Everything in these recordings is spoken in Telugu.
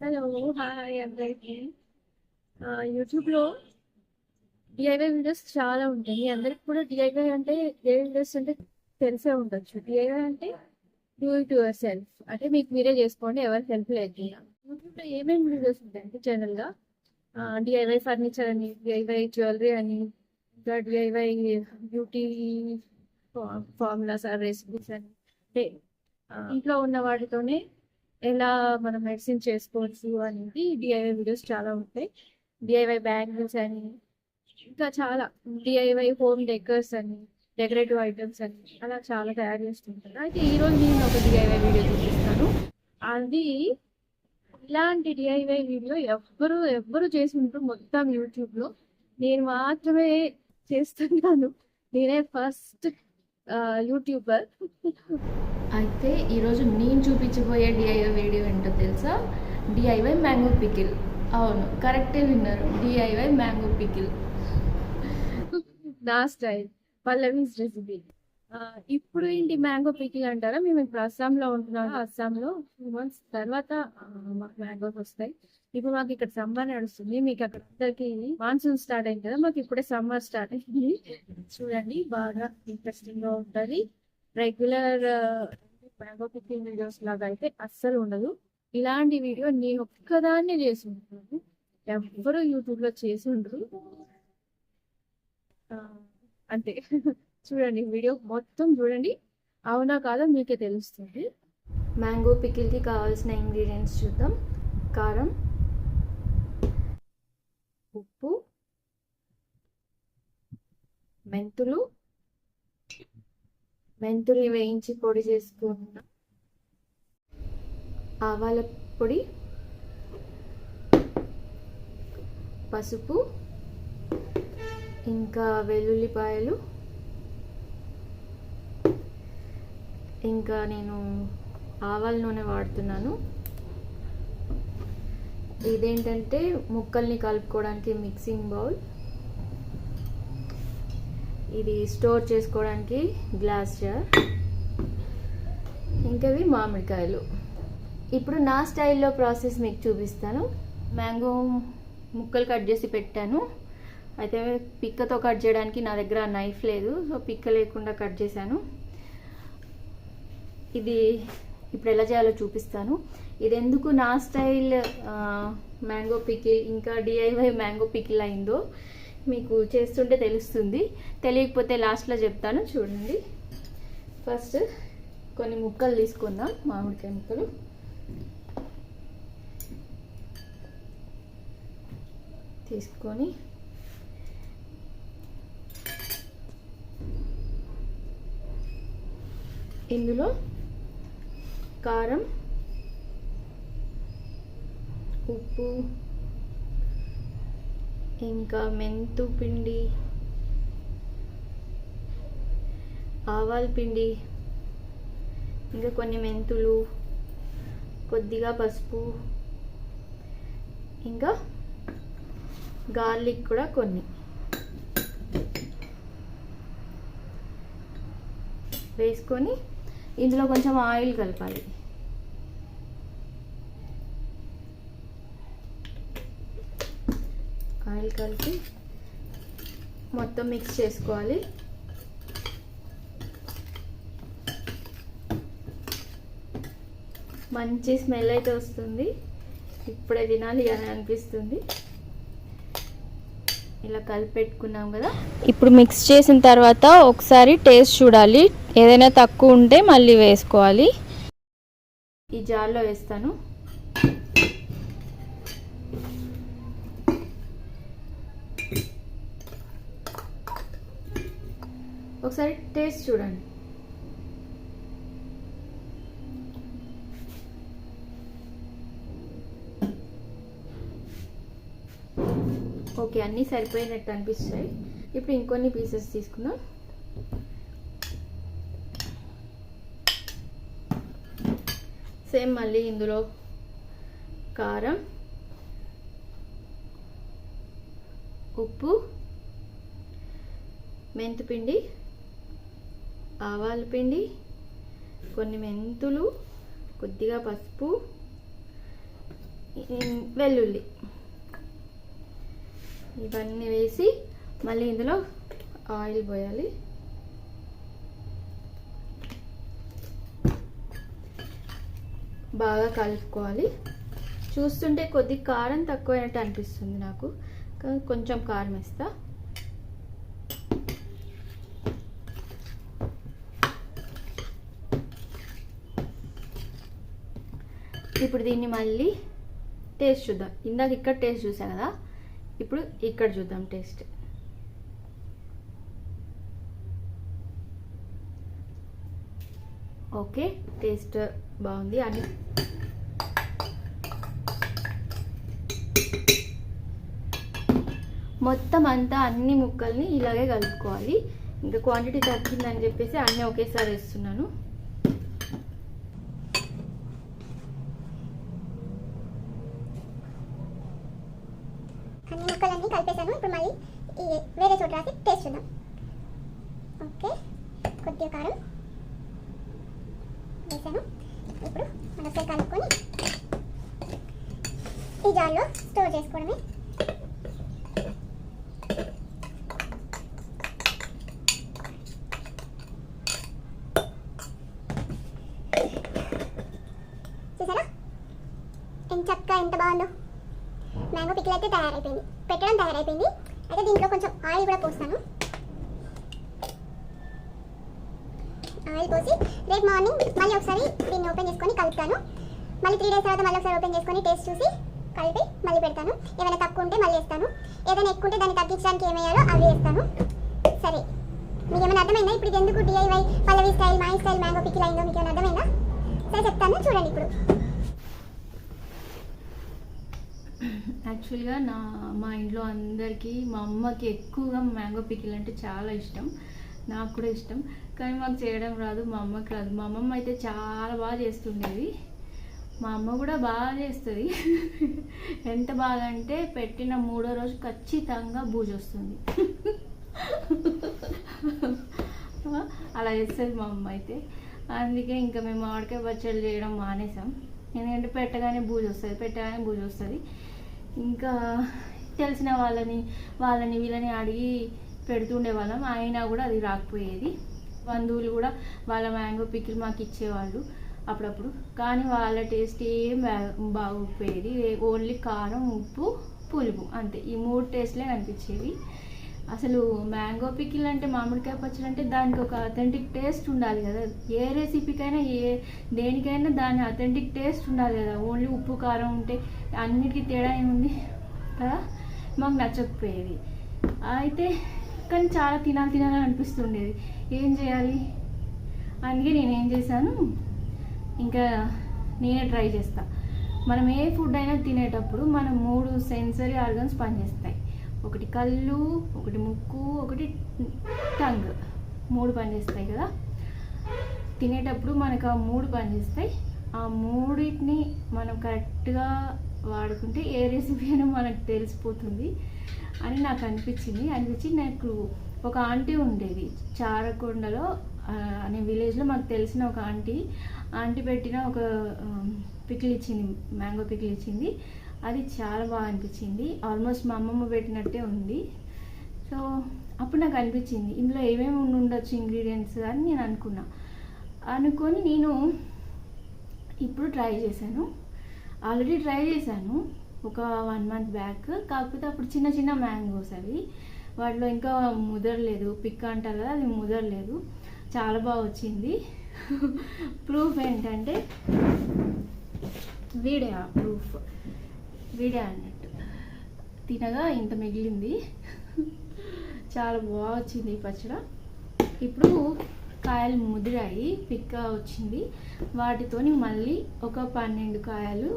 హలో హాయ్ అందరికి యూట్యూబ్లో డిఐవై వీడియోస్ చాలా ఉంటాయి. అందరికి కూడా డిఐవై అంటే ఏ వీడియోస్ అంటే తెలిసే ఉండొచ్చు. డిఐవై అంటే డూ ఇట్ యువర్ సెల్ఫ్ అంటే మీకు మీరే చేసుకోండి ఎవరి హెల్ప్ లేదు యూట్యూబ్లో ఏమేమి వీడియోస్ ఉంటాయంటే జనరల్గా డిఐవై ఫర్నిచర్ అని డిఐవై జ్యువెలరీ అని ఇంకా DIY beauty formulas or recipes అని. అంటే ఇంట్లో ఉన్న వాటితోనే ఎలా మనం మెడిసిన్ చేసుకోవచ్చు అనేది డిఐవై వీడియోస్ చాలా ఉంటాయి. డిఐవై బ్యాంగిల్స్ అని ఇంకా చాలా డిఐవై హోమ్ డెకర్స్ అని డెకరేటివ్ ఐటమ్స్ అని అలా చాలా తయారు చేస్తుంటారు. అయితే ఈరోజు నేను ఒక డిఐవై వీడియో చూపిస్తాను. అది ఇలాంటి డిఐవై వీడియో ఎవ్వరు ఎవ్వరు చేసి ఉంటారు మొత్తం యూట్యూబ్లో నేను మాత్రమే చేస్తున్నాను నేనే ఫస్ట్ యూట్యూబర్ అయితే ఈరోజు నేను చూపించబోయే డిఐవై వీడియో ఏంటో తెలుసా? డిఐవై మ్యాంగో పికిల్ అవును కరెక్టే విన్నారు. డిఐవై మ్యాంగో పికిల్ నా స్టైల్ పల్లవీస్ రెసిపీ ఇప్పుడు ఏంటి మ్యాంగో పికిల్ అంటారా? మేము ఇప్పుడు అస్సాంలో ఉంటున్నాము అస్సాంలో టూ మంత్స్ తర్వాత మాకు మ్యాంగోస్ వస్తాయి. ఇప్పుడు మాకు ఇక్కడ సమ్మర్ నడుస్తుంది. మీకు అక్కడ అందరికి మాన్సూన్ స్టార్ట్ అయింది కదా మాకు ఇప్పుడే సమ్మర్ స్టార్ట్ అయింది. చూడండి బాగా ఇంట్రెస్టింగ్గా ఉంటుంది. రెగ్యులర్ మ్యాంగో వీడియోస్ లాగా అయితే అస్సలు ఉండదు. ఇలాంటి వీడియో నేను ఒక్కదాన్నే చేసి ఉంటాను ఎవ్వరూ యూట్యూబ్లో చేసి ఉండరు. అంతే. చూడండి వీడియో మొత్తం చూడండి. అవునా కాదా మీకే తెలుస్తుంది. మ్యాంగో పికిల్కి కావాల్సిన ఇంగ్రీడియంట్స్ చూద్దాం. కారం ఉప్పు మెంతులు మెంతులు వేయించి పొడి చేసుకున్న. ఆవాల పొడి పసుపు ఇంకా వెల్లుల్లిపాయలు ఇంకా నేను ఆవాల నూనె వాడుతున్నాను. ఇదేంటంటే ముక్కల్ని కలుపుకోవడానికి మిక్సింగ్ బౌల్. ఇది స్టోర్ చేసుకోవడానికి గ్లాస్ జార్. ఇంకా మామిడికాయలు. ఇప్పుడు నా స్టైల్లో ప్రాసెస్ మీకు చూపిస్తాను. మ్యాంగో ముక్కలు కట్ చేసి పెట్టాను. అయితే పిక్కతో కట్ చేయడానికి నా దగ్గర నైఫ్ లేదు సో పిక్క లేకుండా కట్ చేశాను. ఇది ఇప్పుడు ఎలా చేయాలో చూపిస్తాను. ఇది ఎందుకు నా స్టైల్ మ్యాంగో పికిల్ ఇంకా డిఐవై మ్యాంగో పికిల్ అయిందో మీకు చేస్తుంటే తెలుస్తుంది. తెలియకపోతే లాస్ట్లో చెప్తాను. చూడండి. ఫస్ట్ కొన్ని ముక్కలు తీసుకుందాం. మామిడికాయ ముక్కలు. తీసుకొని ఇందులో కారం ఉప్పు ఇంకా మెంతు పిండి? ఆవాల పిండి. ఇంకా కొన్ని మెంతులు కొద్దిగా పసుపు. ఇంకా గార్లిక్ కూడా కొన్ని. వేసుకొని ఇందులో కొంచెం ఆయిల్ కలపాలి. ఆయిల్ కలిపి మొత్తం మిక్స్ చేసుకోవాలి. మంచి స్మెల్ అయితే వస్తుంది. ఇప్పుడే తినాలి అని అనిపిస్తుంది. ఇలా కలిపెట్టుకున్నాం కదా. ఇప్పుడు మిక్స్ చేసిన తర్వాత ఒకసారి టేస్ట్ చూడాలి. ఏదైనా తక్కువ ఉంటే మళ్ళీ వేసుకోవాలి. ఈ జార్లో వేస్తాను. ఒకసారి టేస్ట్ చూడండి. ఓకే అన్నీ సరిపోయినట్టు అనిపిస్తాయి. ఇప్పుడు ఇంకొన్ని పీసెస్ తీసుకుందాం. సేమ్ మళ్ళీ ఇందులో కారం ఉప్పు మెంతిపిండి ఆవాల పిండి కొన్ని మెంతులు కొద్దిగా పసుపు వెల్లుల్లి. ఇవన్నీ వేసి మళ్ళీ ఇందులో ఆయిల్ పోయాలి. బాగా కలుపుకోవాలి. చూస్తుంటే కొద్ది కారం తక్కువైనట్టు అనిపిస్తుంది నాకు. కొంచెం కారం వేస్తా. ఇప్పుడు దీన్ని మళ్ళీ టేస్ట్ చూద్దాం. ఇందాక ఇక్కడ టేస్ట్ చూసా కదా ఇప్పుడు ఇక్కడ చూద్దాం టేస్ట్ ఓకే టేస్ట్ బాగుంది. అని మొత్తం అంతా అన్ని ముక్కల్ని ఇలాగే కలుపుకోవాలి. ఇంకా క్వాంటిటీ తగ్గిందని చెప్పేసి అన్నీ ఒకేసారి వేస్తున్నాను. అన్ని కలిపేశాను. ఇప్పుడు మళ్ళీ ఈ వేరే చోట రాసి టేస్ట్ చూద్దాం. ఓకే. కొద్దిగా కారం వేసాను. ఇప్పుడు మరొకసారి కలుపుకొని ఈ జార్లో స్టోర్ చేసుకోవడమే. చూసారా? ఎంత చక్కగా ఎంత బాగుందో. మ్యాంగో పిక్కిల్ అయితే తయారైపోయింది. పెట్టడం తయారైపోయింది. అయితే దీంట్లో కొంచెం ఆయిల్ కూడా పోస్తాను. ఆయిల్ పోసి రేపు మార్నింగ్ మళ్ళీ ఒకసారి దీన్ని ఓపెన్ చేసుకొని కలుపుతాను. మళ్ళీ త్రీ డేస్ తర్వాత మళ్ళీ ఒకసారి ఓపెన్ చేసుకొని టేస్ట్ చూసి కలిపి మళ్ళీ పెడతాను. ఏమైనా తక్కువ ఉంటే మళ్ళీ వేస్తాను. ఏదైనా ఎక్కువ ఉంటే దాన్ని తగ్గించడానికి ఏమయ్యాలో అవి వేస్తాను. సరే. మీకు ఏమైనా అర్థమైందా? ఇప్పుడు ఎందుకు DIY Pallavi style my style mango pickle అయిందో మీకు ఏమైనా అర్థమైందా? సరే చెప్తాను. చూడండి ఇప్పుడు. యాక్చువల్గా నా మా ఇంట్లో అందరికీ మా అమ్మకి ఎక్కువగా మ్యాంగో పికిల్ అంటే చాలా ఇష్టం. నాకు కూడా ఇష్టం. కానీ మాకు చేయడం రాదు మా అమ్మకి రాదు. మా అమ్మమ్మ అయితే చాలా బాగా చేస్తుండేది. మా అమ్మ కూడా బాగా చేస్తుంది. ఎంత బాగా అంటే పెట్టిన మూడో రోజు ఖచ్చితంగా బూజు వస్తుంది. అలా చేస్తుంది మా అమ్మ అయితే. అందుకే ఇంకా మేము మామిడికాయ పచ్చళ్ళు చేయడం మానేసాం. ఎందుకంటే పెట్టగానే బూజు వస్తుంది పెట్టగానే బూజు వస్తుంది. ఇంకా తెలిసిన వాళ్ళని వాళ్ళని వీళ్ళని అడిగి పెడుతుండే వాళ్ళం. అయినా కూడా అది రాకపోయేది. బంధువులు కూడా వాళ్ళ మ్యాంగో పికిల్ మాకు ఇచ్చేవాళ్ళు అప్పుడప్పుడు. కానీ వాళ్ళ టేస్ట్ ఏం బాగోకపోయేది. ఓన్లీ కారం ఉప్పు పులుపు అంతే. ఈ మూడు టేస్ట్లే కనిపించేవి. అసలు మ్యాంగో పికిల్ అంటే మామిడికాయ పచ్చడి అంటే దానికి ఒక అథెంటిక్ టేస్ట్ ఉండాలి కదా. ఏ రెసిపీకైనా ఏ దేనికైనా దాని అథెంటిక్ టేస్ట్ ఉండాలి కదా. ఓన్లీ ఉప్పు కారం ఉంటే అన్నిటికీ తేడా ఏముంది? కదా? మాకు నచ్చకపోయేది. అయితే కానీ చాలా తినాలి తినాలని అనిపిస్తుండేది. ఏం చేయాలి? అందుకే నేను ఏం చేశాను? ఇంకా నేనే ట్రై చేస్తా. మనం ఏ ఫుడ్ అయినా తినేటప్పుడు మన మూడు సెన్సరీ ఆర్గన్స్ పనిచేస్తాయి. ఒకటి కళ్ళు ఒకటి ముక్కు ఒకటి టంగ్. మూడు పనిచేస్తాయి కదా? తినేటప్పుడు మనకు ఆ మూడు పనిచేస్తాయి ఆ మూడింటిని మనం కరెక్ట్గా వాడుకుంటే ఏ రెసిపీ అయినా మనకు తెలిసిపోతుంది అని నాకు అనిపించింది. అనిపించి నాకు ఒక ఆంటీ ఉండేది చారకొండలో. అనే విలేజ్లో మాకు తెలిసిన ఒక ఆంటీ. ఆంటీ పెట్టిన ఒక పికిల్ ఇచ్చింది మ్యాంగో పికిల్ ఇచ్చింది అది చాలా బాగా అనిపించింది. ఆల్మోస్ట్ మా అమ్మమ్మ పెట్టినట్టే ఉంది. సో అప్పుడు నాకు అనిపించింది. ఇందులో ఏమేమి ఉండొచ్చు ఇంగ్రీడియంట్స్ అని నేను అనుకున్నా. అనుకొని నేను ఇప్పుడు ట్రై చేశాను. ఆల్రెడీ ట్రై చేశాను. ఒక వన్ మంత్ బ్యాక్ కాకపోతే అప్పుడు చిన్న చిన్న మ్యాంగోస్ అవి. వాటిలో ఇంకా ముదరలేదు. పిక్ అంటారు కదా అది ముదరలేదు. చాలా బాగా వచ్చింది. ప్రూఫ్ ఏంటంటే వీడియో ప్రూఫ్ వీడే అన్నట్టు. తినగా ఇంత మిగిలింది. చాలా బాగా వచ్చింది ఈ పచ్చడ. ఇప్పుడు కాయలు ముదిరాయి పిక్క వచ్చింది. వాటితోని మళ్ళీ ఒక పన్నెండు కాయలు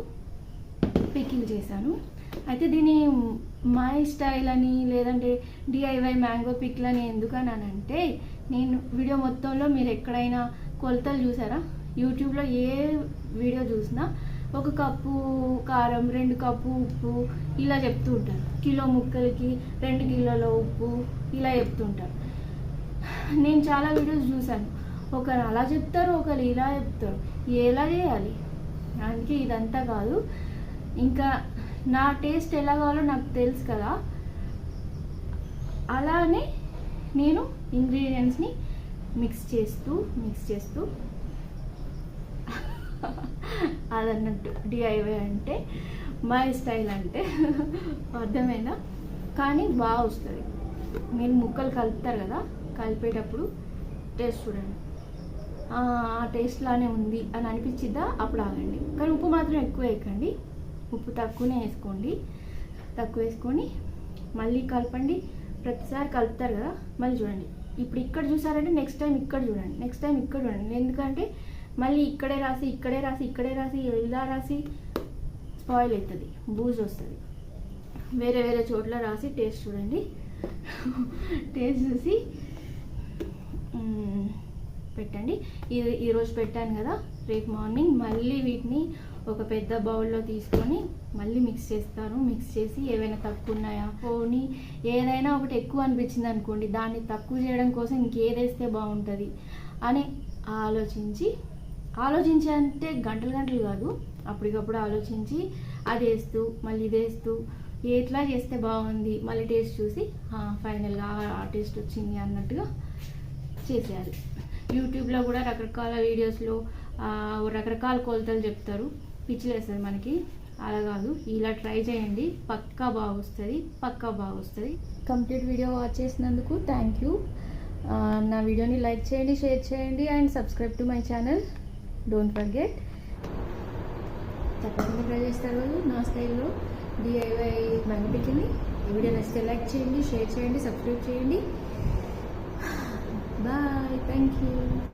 పికిల్ చేశాను. అయితే దీని మై స్టైల్ అని లేదంటే డిఐవై మ్యాంగో పిక్లు అని ఎందుకనంటే నేను వీడియో మొత్తంలో మీరు ఎక్కడైనా కొలతలు చూసారా? యూట్యూబ్లో ఏ వీడియో చూసినా ఒక కప్పు కారం రెండు కప్పు ఉప్పు ఇలా చెప్తూ ఉంటారు. కిలో ముక్కలకి రెండు కిలోల ఉప్పు ఇలా చెప్తుంటారు నేను చాలా వీడియోస్ చూశాను. ఒకరు అలా చెప్తారు ఒకరు ఇలా చెప్తారు. ఎలా చేయాలి? అందుకే ఇదంతా కాదు. ఇంకా నా టేస్ట్ ఎలా కావాలో నాకు తెలుసు కదా. అలానే నేను ఇంగ్రీడియంట్స్ని మిక్స్ చేస్తూ మిక్స్ చేస్తూ అదన్నట్టు డిఐవై అంటే మై స్టైల్ అంటే అర్థమైందా? కానీ బాగా వస్తుంది. మీరు ముక్కలు కలుపుతారు కదా కలిపేటప్పుడు టేస్ట్ చూడండి. ఆ టేస్ట్ లానే ఉంది అని అనిపించిద్దా? అప్పుడు ఆగండి. కానీ ఉప్పు మాత్రం ఎక్కువ వేయకండి. ఉప్పు తక్కువనే వేసుకోండి. తక్కువ వేసుకొని మళ్ళీ కలపండి. ప్రతిసారి కలుపుతారు కదా మళ్ళీ చూడండి. ఇప్పుడు ఇక్కడ చూసారంటే నెక్స్ట్ టైం ఇక్కడ చూడండి. నెక్స్ట్ టైం ఇక్కడ చూడండి. ఎందుకంటే మళ్ళీ ఇక్కడే రాసి ఇక్కడే రాసి ఇక్కడే రాసి ఇలా రాసి స్పాయిల్ అవుతుంది బూజ్ వస్తుంది. వేరే వేరే చోట్ల రాసి టేస్ట్ చూడండి. టేస్ట్ చూసి పెట్టండి. ఇది ఈరోజు పెట్టాను కదా రేపు మార్నింగ్ మళ్ళీ వీటిని ఒక పెద్ద బౌల్లో తీసుకొని మళ్ళీ మిక్స్ చేస్తాను మిక్స్ చేసి ఏవైనా తక్కువ ఉన్నాయా? పోనీ ఏదైనా ఒకటి ఎక్కువ అనిపించింది అనుకోండి దాన్ని తక్కువ చేయడం కోసం ఇంకేదేస్తే బాగుంటుంది అని ఆలోచించి ఆలోచించి అంటే గంటలు గంటలు కాదు. అప్పటికప్పుడు ఆలోచించి అది వేస్తూ మళ్ళీ ఇది వేస్తూ ఎట్లా చేస్తే బాగుంది మళ్ళీ టేస్ట్ చూసి ఫైనల్గా ఆ టేస్ట్ వచ్చింది అన్నట్టుగా చేసేయాలి. యూట్యూబ్లో కూడా రకరకాల వీడియోస్లో రకరకాల కొలతలు చెప్తారు. పిచ్చిలేస్తుంది మనకి. అలా కాదు. ఇలా ట్రై చేయండి. పక్కా బాగా వస్తుంది. పక్కా బాగా వస్తుంది. కంప్లీట్ వీడియో వాచ్ చేసినందుకు థ్యాంక్ యూ. నా వీడియోని లైక్ చేయండి షేర్ చేయండి and subscribe to my channel. Don't forget తప్పకుండా ట్రై చేస్తారు వాళ్ళు నా స్టైల్లో. డిఐవై మ్యాంగో ఈ వీడియో నచ్చితే లైక్ చేయండి షేర్ చేయండి సబ్స్క్రైబ్ చేయండి. Bye thank you